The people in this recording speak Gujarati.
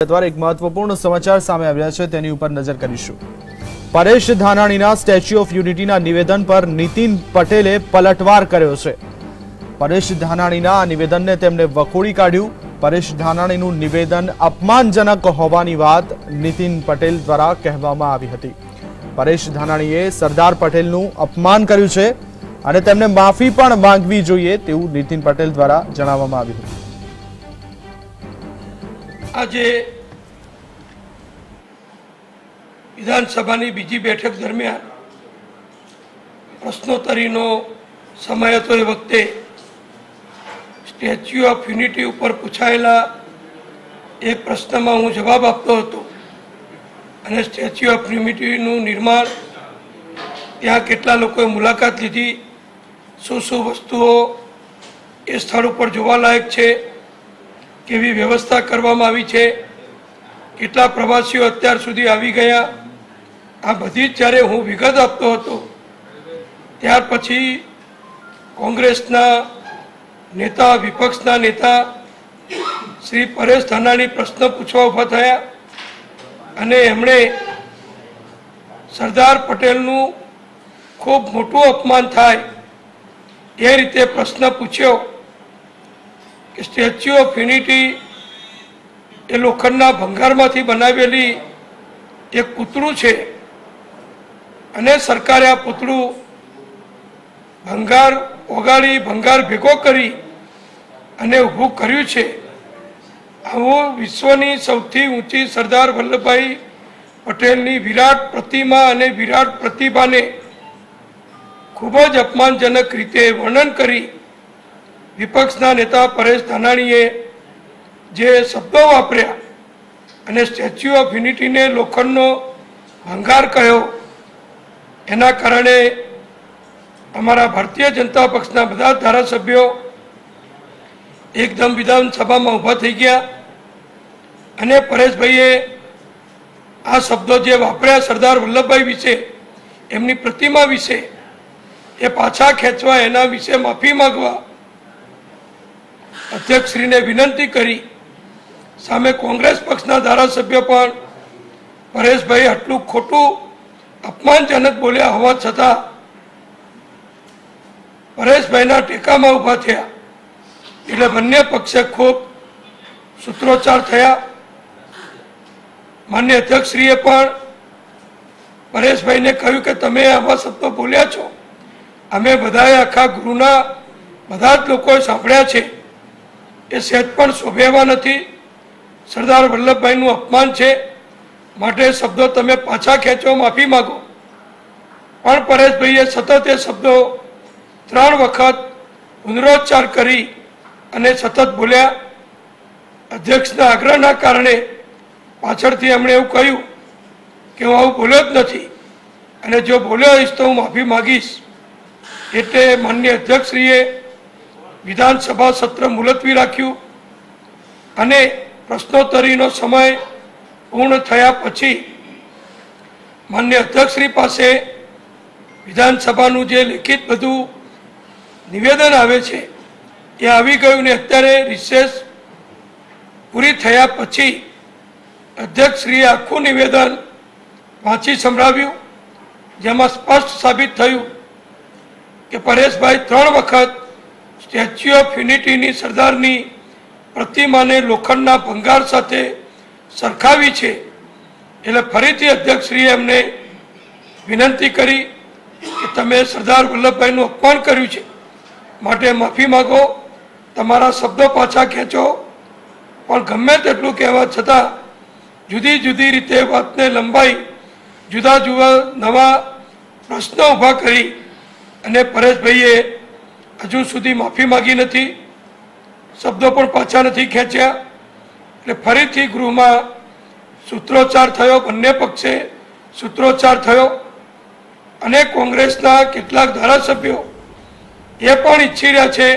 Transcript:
દ્વારા એક મહત્વપૂર્ણ સમાચાર સામે આવ્યા છે, તેની ઉપર નજર કરીશું. પરેશ ધાનાણીના સ્ટેચ્યુ ઓફ યુનિટીના નિવેદન પર નીતિન પટેલે પલટવાર કર્યો છે. પરેશ ધાનાણીના નિવેદનને તેમણે વખોડી કાઢ્યું. પરેશ ધાનાણીનું નિવેદન અપમાનજનક હોવાની વાત નીતિન પટેલ દ્વારા કહેવામાં આવી હતી. પરેશ ધાનાણીએ સરદાર પટેલનું અપમાન કર્યું છે અને તેમને માફી પણ માંગવી જોઈએ તેવું નીતિન પટેલ દ્વારા જણાવવામાં આવ્યું હતું. આજે વિધાનસભાની બીજી બેઠક દરમિયાન પ્રશ્નોત્તરીનો સમય હતો એ વખતે સ્ટેચ્યુ ઓફ યુનિટી ઉપર પૂછાયેલા એક પ્રશ્નમાં હું જવાબ આપતો હતો. અને સ્ટેચ્યુ ઓફ યુનિટીનું નિર્માણ ત્યાં કેટલા લોકોએ મુલાકાત લીધી, શું શું વસ્તુઓ એ સ્થળ ઉપર જોવાલાયક છે કેવી વ્યવસ્થા કરવામાં આવી છે? કેટલા પ્રવાસીઓ અત્યાર સુધી આવી ગયા? આ બધી જ જ્યારે હું વિગત આપતો હતો, ત્યાર પછી કોંગ્રેસના નેતા, વિપક્ષના નેતા શ્રી પરેશ ધાનાણી પ્રશ્ન પૂછવા ઊભા થયા અને એમણે સરદાર પટેલનું ખૂબ મોટું અપમાન થાય એ રીતે પ્રશ્ન પૂછ્યો. સ્ટેચ્યુ ઓફ યુનિટી, એ લોખંડના ભંગારમાંથી બનાવેલી એક પૂતળું છે. અને સરકારે આ પૂતળું ભંગાર, ઓગાળી, ભંગાર ભેગો કરી અને ઊભું કર્યું છે. આવું વિશ્વની સૌથી ઊંચી સરદાર વલ્લભભાઈ પટેલની વિરાટ પ્રતિમા અને વિરાટ પ્રતિભાને ખૂબ જ અપમાનજનક રીતે વર્ણન કરી વિપક્ષના નેતા પરેશ ધાનાણીએ જે શબ્દો વાપર્યા અને સ્ટેચ્યુ ઓફ યુનિટીને લોખંડનો ભંગાર કહ્યો એના કારણે અમારા ભારતીય જનતા પક્ષના બધા ધારાસભ્યો એકદમ વિધાનસભામાં ઊભા થઈ ગયા અને પરેશભાઈએ આ શબ્દો જે વાપર્યા સરદાર વલ્લભભાઈ વિશે, એમની પ્રતિમા વિશે, એ પાછા ખેંચવા, એના વિશે માફી માંગવા અધ્યક્ષશ્રીને વિનંતી કરી. સામે કોંગ્રેસ પક્ષના ધારાસભ્ય પણ પરેશભાઈ આટલું ખોટું, અપમાનજનક બોલ્યા હોવા છતાં પરેશભાઈના ટેકામાં ઊભા થયા. એટલે બંને પક્ષે ખૂબ સૂત્રોચ્ચાર થયા. માન્ય અધ્યક્ષશ્રીએ પણ પરેશભાઈને કહ્યું કે તમે આવા શબ્દો બોલ્યા છો. અમે બધાએ આખા ગૃહના બધા જ લોકોએ સાંભળ્યા છે. એ સહેજ પણ શોભેવા નથી. સરદાર વલ્લભભાઈનું અપમાન છે. માટે શબ્દો તમે પાછા ખેંચો, માફી માગો. પણ પરેશભાઈએ સતત એ શબ્દો ત્રણ વખત પુનરોચ્ચાર કરી અને સતત બોલ્યા. અધ્યક્ષના આગ્રહના કારણે પાછળથી એમણે એવું કહ્યું કે હું આવું બોલ્યો જ નથી અને જો બોલ્યો હોઈશ તો હું માફી માગીશ. એટલે માન્ય અધ્યક્ષશ્રીએ વિધાનસભા સત્ર મુલતવી રાખ્યું અને પ્રશ્નોત્તરીનો સમય પૂર્ણ થયા પછી માન્ય અધ્યક્ષશ્રી પાસે વિધાનસભાનું જે લિખિત બધું નિવેદન આવે છે એ આવી ગયું ને અત્યારે રિસેસ પૂરી થયા પછી અધ્યક્ષશ્રીએ આખું નિવેદન વાંચી સંભળાવ્યું, જેમાં સ્પષ્ટ સાબિત થયું કે પરેશભાઈ ત્રણ વખત સ્ટેચ્યુ ઓફ યુનિટીની સરદારની પ્રતિમાને લોખંડના ભંગાર સાથે સરખાવી છે, એટલે ફરીથી અધ્યક્ષશ્રીએ એમને વિનંતી કરી કે તમે સરદાર વલ્લભભાઈનું અપમાન કર્યું છે. માટે માફી માગો, તમારા શબ્દો પાછા ખેંચો, પણ ગમે તેટલું કહેવા છતાં જુદી જુદી રીતે વાતને લંબાઈ, જુદા જુદા નવા પ્રશ્નો ઊભા કરી અને પરેશભાઈએ હજુ સુધી માફી માગી નથી, શબ્દો પણ પાછા નથી ખેંચ્યા, એટલે ફરીથી ગૃહમાં સૂત્રોચ્ચાર થયો, બંને પક્ષે સૂત્રોચ્ચાર થયો, અને કોંગ્રેસના કેટલાક ધારાસભ્યો એ પણ ઈચ્છી રહ્યા છે